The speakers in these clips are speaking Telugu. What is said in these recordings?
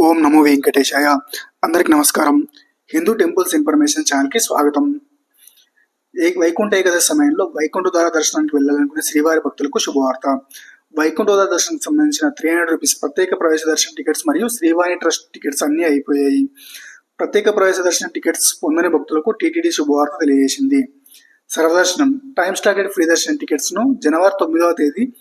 ఓం నమో వెంకటేశాయ. అందరికి నమస్కారం. హిందూ టెంపుల్స్ ఇన్ఫర్మేషన్ ఛానల్కి స్వాగతం. ఏ వైకుంఠ ఏకాదశి సమయంలో వైకుంఠ ద్వారా దర్శనానికి వెళ్ళాలనుకునే శ్రీవారి భక్తులకు శుభవార్త. వైకుంఠ ద్వారా దర్శనానికి సంబంధించిన త్రీ హండ్రెడ్ రూపీస్ ప్రత్యేక ప్రవేశ దర్శన టికెట్స్ మరియు శ్రీవారి ట్రస్ట్ టికెట్స్ అన్నీ అయిపోయాయి. ప్రత్యేక ప్రవేశ దర్శన టికెట్స్ పొందని భక్తులకు టీటీడీ శుభవార్త తెలియజేసింది. సర్వదర్శనం. టైమ్ స్టార్టెడ్ ఫ్రీ దర్శన టికెట్స్ను జనవరి తొమ్మిదవ తేదీ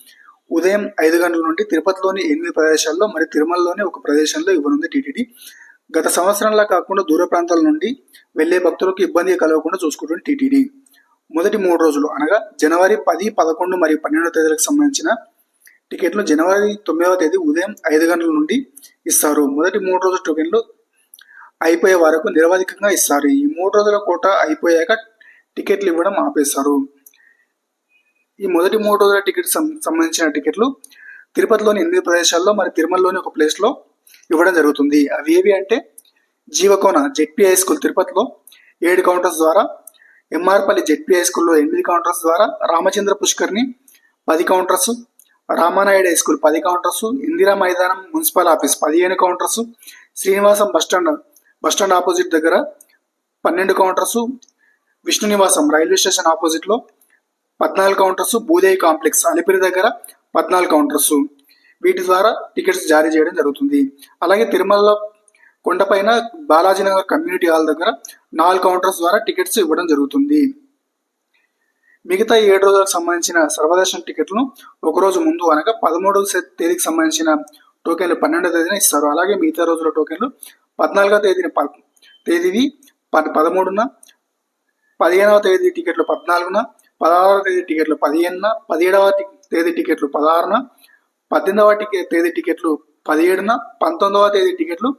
ఉదయం ఐదు గంటల నుండి తిరుపతిలోని ఎనిమిది ప్రదేశాల్లో మరి తిరుమలలోని ఒక ప్రదేశంలో ఇవ్వనుంది టీటీడీ. గత సంవత్సరంలా కాకుండా దూర ప్రాంతాల నుండి వెళ్ళే భక్తులకు ఇబ్బంది కలగకుండా చూసుకుంటుంది టీటీడీ. మొదటి మూడు రోజులు అనగా జనవరి పది పదకొండు మరియు పన్నెండవ తేదీలకు సంబంధించిన టికెట్లు జనవరి తొమ్మిదవ తేదీ ఉదయం ఐదు గంటల నుండి ఇస్తారు. మొదటి మూడు రోజుల టోకెన్లు అయిపోయే వరకు నిరవధికంగా ఇస్తారు. ఈ మూడు రోజుల కోట అయిపోయాక టికెట్లు ఇవ్వడం ఆపేస్తారు. ఈ మొదటి మూడు రోజుల టికెట్ సం- సంబంధించిన టికెట్లు తిరుపతిలోని ఎనిమిది ప్రదేశాల్లో మరి తిరుమలలోని ఒక ప్లేస్లో ఇవ్వడం జరుగుతుంది. అవి ఏవి అంటే జీవకోన జెడ్పీ హై స్కూల్ తిరుపతిలో ఏడు కౌంటర్స్ ద్వారా ఎంఆర్పల్లి జెడ్పీ హై స్కూల్లో ఎనిమిది కౌంటర్స్ ద్వారా రామచంద్ర పుష్కర్ని పది కౌంటర్స్ రామానాయుడు హై స్కూల్ పది కౌంటర్స్ ఇందిరా మైదానం మున్సిపల్ ఆఫీస్ పదిహేను counters Srinivasam bus stand bus stand opposite దగ్గర పన్నెండు కౌంటర్స్ విష్ణు నివాసం రైల్వే స్టేషన్ ఆపోజిట్లో పద్నాలుగు కౌంటర్స్ భూదేవి కాంప్లెక్స్ అలిపిరి దగ్గర పద్నాలుగు కౌంటర్స్ వీటి ద్వారా టికెట్స్ జారీ చేయడం జరుగుతుంది. అలాగే తిరుమలలో కొండపైన బాలాజీనగర్ కమ్యూనిటీ హాల్ దగ్గర నాలుగు కౌంటర్స్ ద్వారా టికెట్స్ ఇవ్వడం జరుగుతుంది. మిగతా ఏడు రోజులకు సంబంధించిన సర్వదర్శన టికెట్లను ఒక రోజు ముందు అనగా పదమూడవ తేదీకి సంబంధించిన టోకెన్లు పన్నెండవ తేదీన ఇస్తారు. అలాగే మిగతా రోజుల టోకెన్లు పద్నాలుగవ తేదీన ప- తేదీవి ప- పదమూడున పదిహేనవ తేదీ టికెట్లు పద్నాలుగున పదహారవ తేదీ టికెట్లు పదిహేనున పదిహేడవ తేదీ టికెట్లు పదహారున పద్దెనిమిదవ తేదీ టికెట్లు పదిహేడున పంతొమ్మిదవ తేదీ టికెట్లు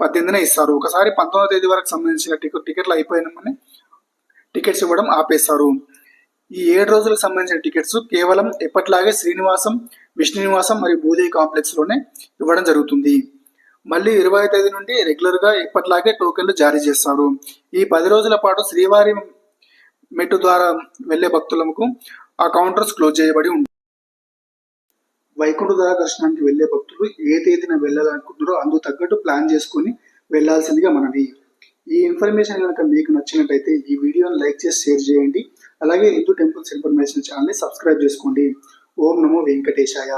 పద్దెనిమిదిన ఇస్తారు. ఒకసారి పంతొమ్మిదవ తేదీ వరకు సంబంధించిన టికెట్ టికెట్లు అయిపోయినామని టికెట్స్ ఇవ్వడం ఆపేస్తారు. ఈ ఏడు రోజులకు సంబంధించిన టికెట్స్ కేవలం ఎప్పటిలాగే శ్రీనివాసం విష్ణు నివాసం మరియు భూదేవి కాంప్లెక్స్లోనే ఇవ్వడం జరుగుతుంది. మళ్ళీ ఇరవై తేదీ నుండి రెగ్యులర్గా ఎప్పటిలాగే టోకెన్లు జారీ చేస్తారు. ఈ పది రోజుల పాటు శ్రీవారి మెట్టు ద్వారా వెళ్ళే భక్తులకు ఆ కౌంటర్స్ క్లోజ్ చేయబడి ఉంటాయి వైకుంఠ ద్వార దర్శనానికి వెళ్ళే భక్తులు ఏ తేదీన వెళ్ళాలనుకుంటున్నారో అందుకు తగ్గట్టు ప్లాన్ చేసుకుని వెళ్ళాల్సిందిగా మనవి. ఈ ఇన్ఫర్మేషన్ కనుక మీకు నచ్చినట్టయితే ఈ వీడియోని లైక్ చేసి షేర్ చేయండి. అలాగే హిందూ టెంపుల్స్ ఇన్ఫర్మేషన్ ఛానల్ని సబ్స్క్రైబ్ చేసుకోండి. ఓం నమో వెంకటేశాయ.